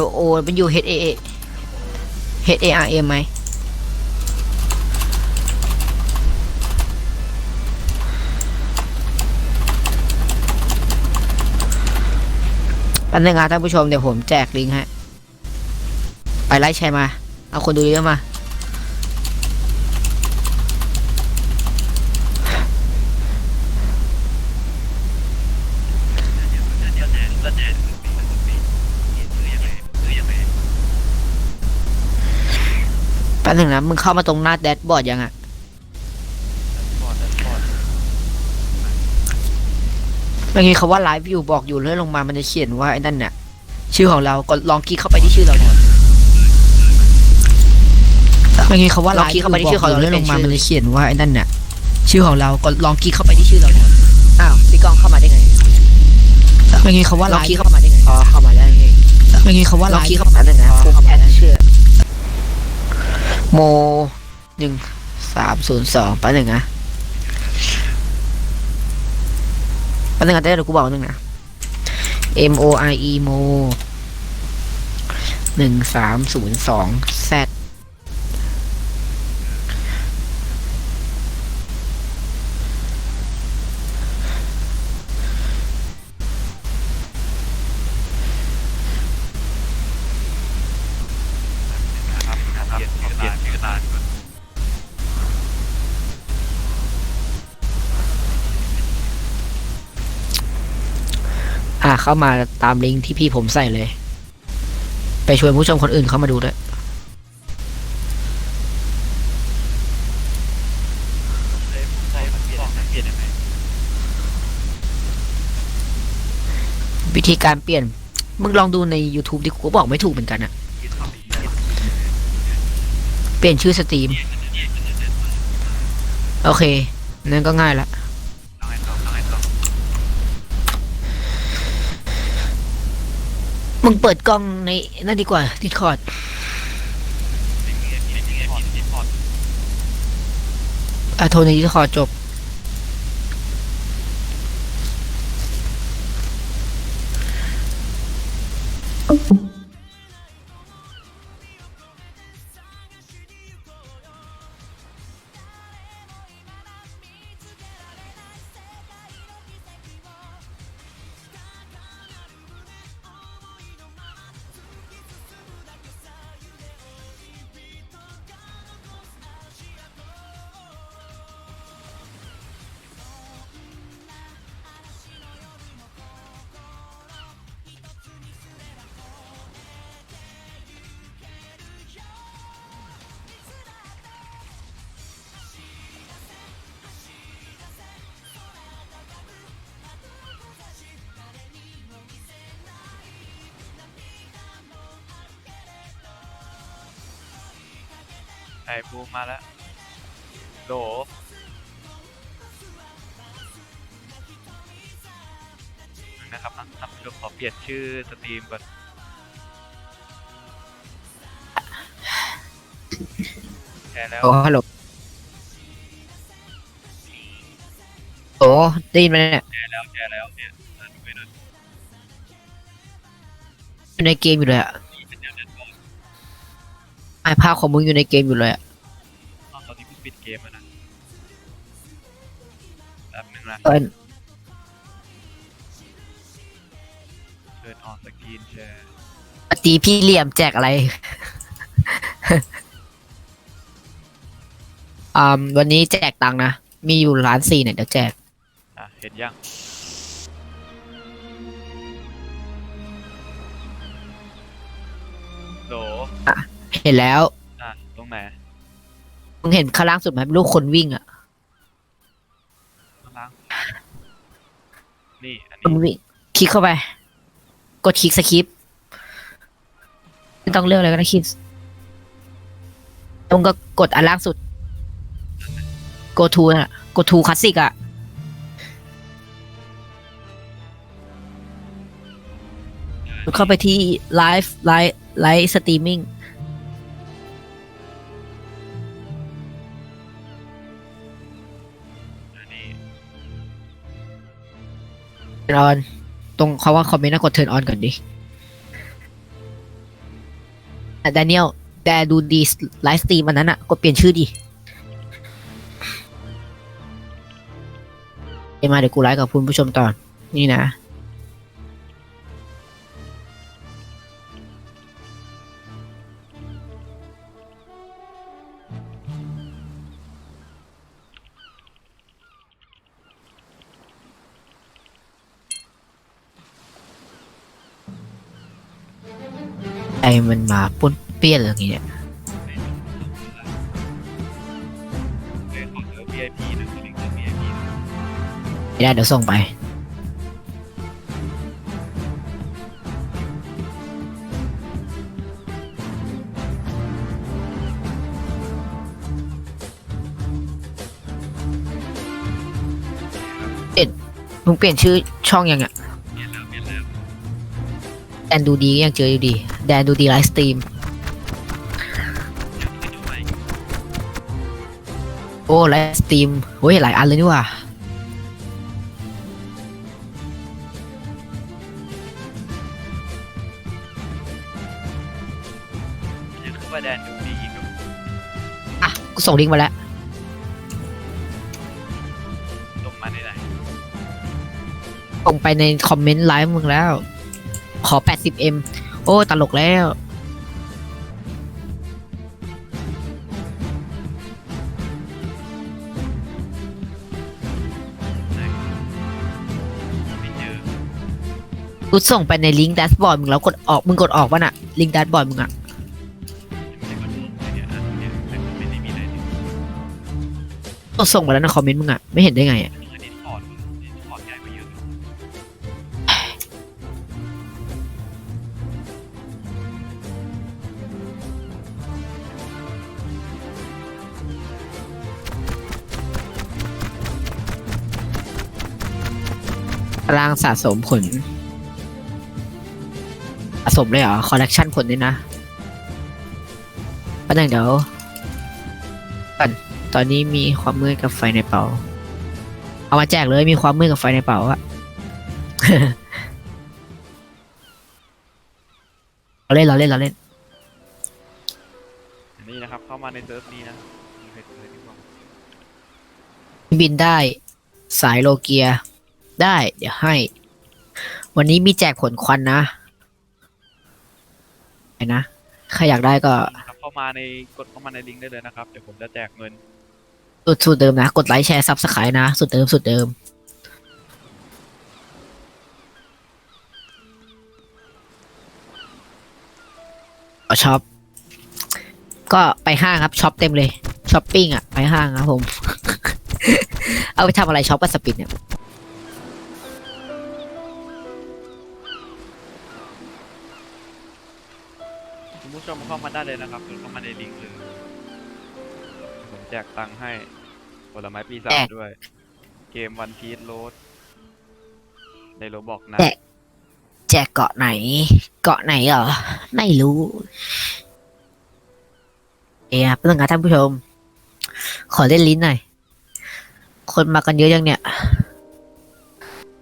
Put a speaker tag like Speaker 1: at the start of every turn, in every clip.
Speaker 1: L O W H A A H A R M ไหมแปันนึงนะท่านผู้ชมเดี๋ยวผมแจกลิงก์ฮะ ไปไล่แชร์มา เอาคนดูเยอะมาแป๊บนึงนะมึงเข้ามาตรงหน้าแดชบอร์ดยังอะเมื่อกี้เขาว่าไลฟ์อยู่บอกอยู่เลื่อนลงมามันจะเขียนว่าไอ้นั่นน่ะชื่อของเราก็ลองคลิกเข้าไปที่ชื่อเราเนี่ยเมื่อกี้เขาว่าลองคลิกเข้าไปที่ชื่อของเราเลื่อนลงมามันจะเขียนว่าไอ้นั่นน่ะชื่อของเราก็ลองคลิกเข้าไปที่ชื่อเราเนี่ยอ้าวพี่กองเข้ามาได้ไงเมื่อกี้เขาว่าลองคลิกเข้ามาได้ไงอ๋อเข้ามาได้ไงเมื่อกี้เขาว่าลองคลิกเข้ามาได้ไงกูแอดชื่อ โมหนึ่งสามศูนย์สองแป๊บหนึ่งนะแป๊บหนึ่งนะเต้เดี๋ยวกูบอกหนึ่งนะ M O I E โมหนึ่งสามศูนย์สอง Z
Speaker 2: อะ
Speaker 1: เข้ามาตามลิงก์ที่พี่ผมใส่เลย ไปชวนผู้ชมคนอื่นเข้ามาดูด้วยวิธีการเปลี่ยน มึงลองดูใน YouTube ที่กูบอกไม่ถูกเหมือนกันอะเปลี่ยนชื่อสตรีม โอเค นั่นก็ง่ายละ มึงเปิดกล้องในนั่นดีกว่าดิคอร์ด
Speaker 2: อร์ตไม่มีพอร์ต
Speaker 1: อะโทรในดิคอร์ดจบ
Speaker 2: ไอ้บูมมาแล้วโหลนะครับนะท่านผู้ชมขอเปลี่ยนชื่อสตรีมก่อนแชร์แล้ว
Speaker 1: โอ้ฮัลโหลโอ้ได้ยินไหมเนี่ย
Speaker 2: แชร์แล้วแชร์แล้วเนี่ยอ่านไปหน่อย
Speaker 1: อยู่ในเกมอยู่เลยอะ ไอภาพของมึงอยู่ในเกมอยู่เลยอะ
Speaker 2: อ้าวตอนนี้มึงปิดเกมแล้วนะแป๊บนึงนะ
Speaker 1: เออ
Speaker 2: เชิญออนสกรีนแชร์
Speaker 1: ตีพี่เหลี่ยมแจกอะไร อ่าวันนี้แจกตังค์นะ มีอยู่ล้านสี่เนี่ยเดี๋ยวแจก
Speaker 2: อะเห็นยังโหล
Speaker 1: เห็นแล้ว
Speaker 2: อะตรงไหน
Speaker 1: มึงเห็นข้างล่างสุดไหมลูกคนวิ่งอะ
Speaker 2: ข้างล่างนี่ อัน
Speaker 1: มึง
Speaker 2: นี้
Speaker 1: วิ่งคลิกเข้าไป กดคลิกสคิปไม่ต้องเลือกอะไรก็ได้คลิกตรงก็กดอันล่างสุด go to น่ะ go to คลาสสิกอะเข้าไปที่ live live live streaming turn on ตรงเขาว่าคอมเมนต์นะกด turn on ก่อนดิแดเนียลแต่ดูดีไลฟ์สตรีมอันนั้นอะกดเปลี่ยนชื่อดิเอ็มมาเดี๋ยวกูไลฟ์กับคุณผู้ชมต่อ นี่นะ มันมาปุ้นเปี้ยนอะไรอย่างเงี้ยไม่ได้เดี๋ยวส่งไป เปลี่ยนมึงเปลี่ยนชื่อช่องยังอะ
Speaker 2: แด
Speaker 1: นดูดีก็ยังเจออยู่ดี แดนดูดีไลฟ์สตรีม
Speaker 2: ยังไม่ดูใหม่
Speaker 1: โอ้ไลฟ์สตรีมโอ้ยหลายอันเลยนี่หว่า
Speaker 2: ยังคือว่าแดนดูดีอีกอยู่
Speaker 1: อะ กูส่งลิงก์มาแล้ว
Speaker 2: ลงมาได้ไหน
Speaker 1: ส่งไปในคอมเมนต์ไลฟ์มึงแล้ว ขอ 80m โอ้ ตลกแล้ว
Speaker 2: อ
Speaker 1: กูส่งไปในลิงก์แดชบอร์ดมึงแล้วกดออก มึงกดออกป่ะน่ะ ลิงก์แดชบอร์ดมึงอะ
Speaker 2: ไม่ได้กดลงเลยเนี่ยอันเนี่ยไม่ไม่ได้มีอะไรเลย
Speaker 1: ก็ส่งไปแล้วในคอมเมนต์มึงอะไม่เห็นได้ไง
Speaker 2: อะ
Speaker 1: ตารางสะสมผล สะสมเลยเหรอ คอลเลกชันผลด้วยนะประเด็นเดี๋ยวก่อนตอนนี้มีความมืดกับไฟในเป๋าเอามาแจกเลยมีความมืดกับไฟในเป๋าอะเราเล่นเราเล่นเราเล่น
Speaker 2: อันนี้นะครับ เข้ามาในเซิร์ฟนี้นะมีใครเจอดีกว่า
Speaker 1: บินได้ สายโลเกีย ได้ เดี๋ยวให้ วันนี้มีแจกผลควันนะไอ้นะใครอยากได้ก็
Speaker 2: นะครับเข้ามาในกดเข้ามาในลิงก์ได้เลยนะครับ เดี๋ยวผมจะแจกเงิน
Speaker 1: สุดสุดเดิมนะ กดไลค์แชร์ซับสไครต์นะสุดเดิมสุดเดิมเอาช็อป ก็ไปห้างครับช็อปเต็มเลยช้อปปิ้งอะ ไปห้างครับผม เอาไปทำอะไรช็อปกับสปินเนี่ย
Speaker 2: ชมเข้ามาได้เลยนะครับกดเข้ามาในลิงก์เลยผมแจกตังค์ให้ผลไม้ปีศา
Speaker 1: แจ
Speaker 2: จ
Speaker 1: ก
Speaker 2: ด้วย เกมวันพีชโรดในโรบอกนะ
Speaker 1: แจกแจกเกาะไหน เกาะไหนเหรอ ไม่รู้เอ้ยเพื่อนครับท่านผู้ชม ขอเล่นลิ้นหน่อย คนมากันเยอะยังเนี่ย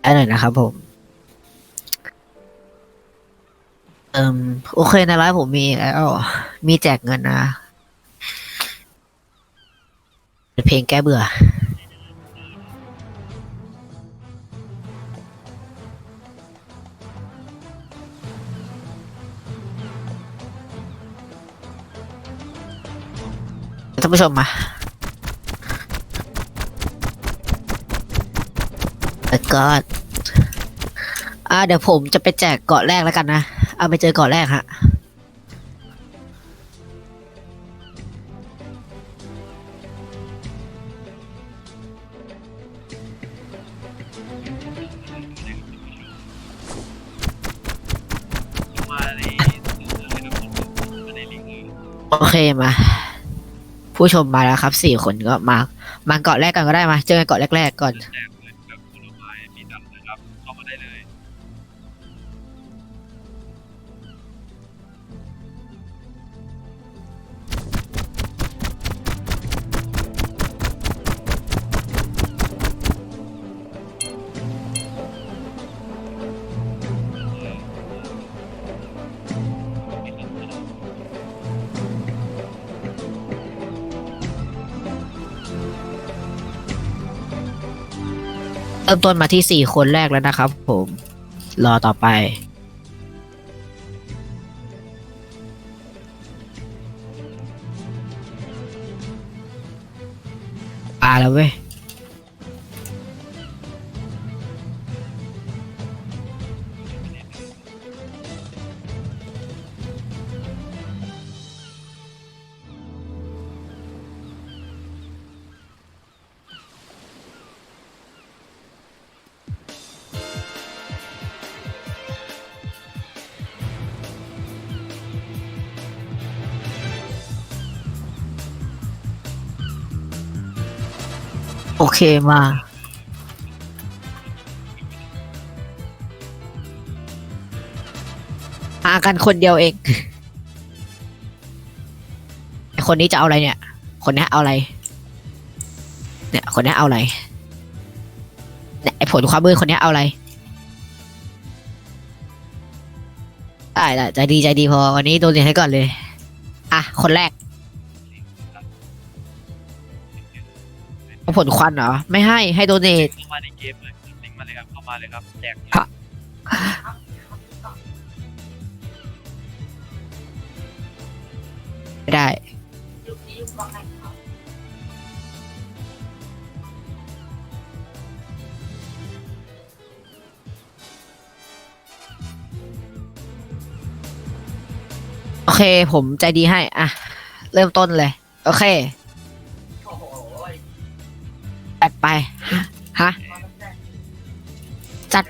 Speaker 1: ได้หน่อยนะครับผม เอิมโอเคในร้านผมมีแล้วมีแจกเงินนะเป็นเพลงแก้เบื่อ ท่านผู้ชมมาแล้วก็อ่าเดี๋ยวผมจะไปแจกเกาะแรกแล้วกันนะ เอาไปเจอเกาะแรกฮะโอเคมา ผู้ชมมาแล้วครับสี่คนก็มา มาเกาะแรกกันก็ได้มา เจอกันเกาะแรกๆก่อน
Speaker 2: เริ่ม
Speaker 1: ต้นมาที่สี่คนแรกแล้วนะครับผม รอต่อไปอาแล้วเว้ย เคมาหากันคนเดียวเองคนนี้จะเอาอะไรเนี่ย คนนี้เอาอะไร เนี่ย คนนี้เอาอะไร เนี่ยไอผลความมือคนนี้เอาอะไร ได้ได้ใจดีใจดีพอ วันนี้โดนเรียนให้ก่อนเลย อะ คนแรก เอาผลควันเหรอ ไม่ให้ให้โดเนท
Speaker 2: เข้ามาในเกมเลยลิงก์มาเลยครับเข้ามาเลยครับแจกเลย
Speaker 1: ฮะไม่ได้ โอเค ผมใจดีให้ อะ เริ่มต้นเลย โอเค ไปฮะจัด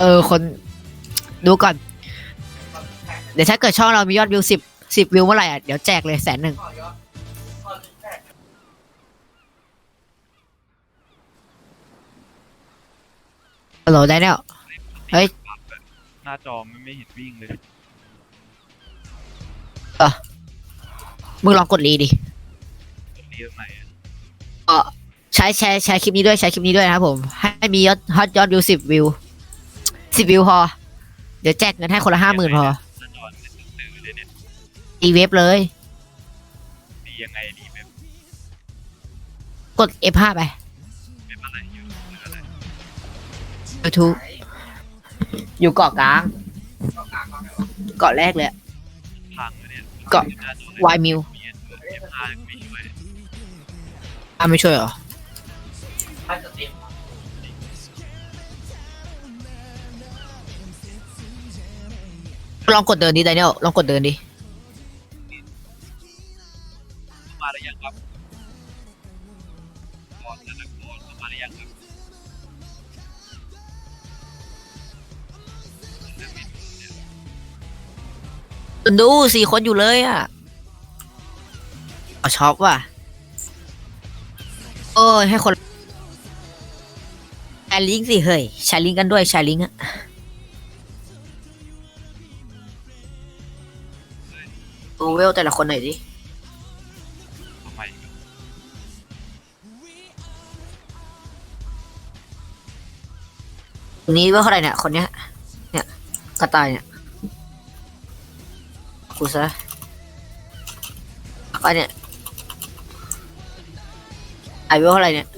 Speaker 1: เออคนดูก่อน เดี๋ยวถ้าเกิดช่องเรามียอดวิวสิบสิบวิวเมื่อไหร่อะ เดี๋ยวแจกเลยแสนหนึ่งฮัลโหลได้แล้ว เฮ้ย
Speaker 2: หน้าจอมันไม่เห็นวิ่งเลย
Speaker 1: มึงลองกดรีดิ
Speaker 2: ตรงนี้ตรงไหนอะ
Speaker 1: เออใช้แชร์แชร์คลิปนี้ด้วยแชร์คลิปนี้ด้วยนะครับผม ให้มียอดฮอตยอดวิวสิบวิวสิบวิวพอ เดี๋ยวแจกเงินให้คนละห้าหมื่นพอ
Speaker 2: หน้าจอเป็นสื่อเลยเนี่ย
Speaker 1: อีเว็บเลย
Speaker 2: ดียังไงดีแบบ
Speaker 1: กด F5 ไป
Speaker 2: เป็นอะไรอยู่หรืออะไร
Speaker 1: YouTube อยู่เกาะกลาง เกาะแรกเลยอะ
Speaker 2: พัง เก็หน้าจอ
Speaker 1: วายมิว
Speaker 2: อ้าไม่ช่วย
Speaker 1: อะไม่ช่วยเหรอลองกดเดินดิไดเนียลลองกดเดินดิ ดูสี่คนอยู่เลยอะเอาช็อกว่ะโอ้ยให้คนแชร์ลิงก์สิเฮ้ยแชร์ลิงก์กันด้วยแชร์ลิงก์อะดูเวลแต่ละคนหน่อยดิ
Speaker 2: ทำไมครับ
Speaker 1: คนนี้เวลเท่าไหร่เนี่ยคนเนี้ย เนี่ยกระต่ายเนี่ย กูซะก็เนี่ยไอเวลเท่าไรเนี่ย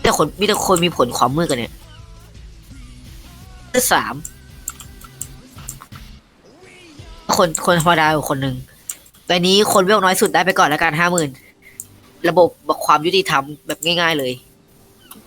Speaker 1: แต่คนมีแต่คนมีผลความมืดกันเนี่ยสามคนคนธรรมดาอยู่คนหนึ่งแต่นี้คนเวลน้อยสุดได้ไปก่อนแล้วกันห้าหมื่นระบบความยุติธรรมแบบง่าย ๆ เลย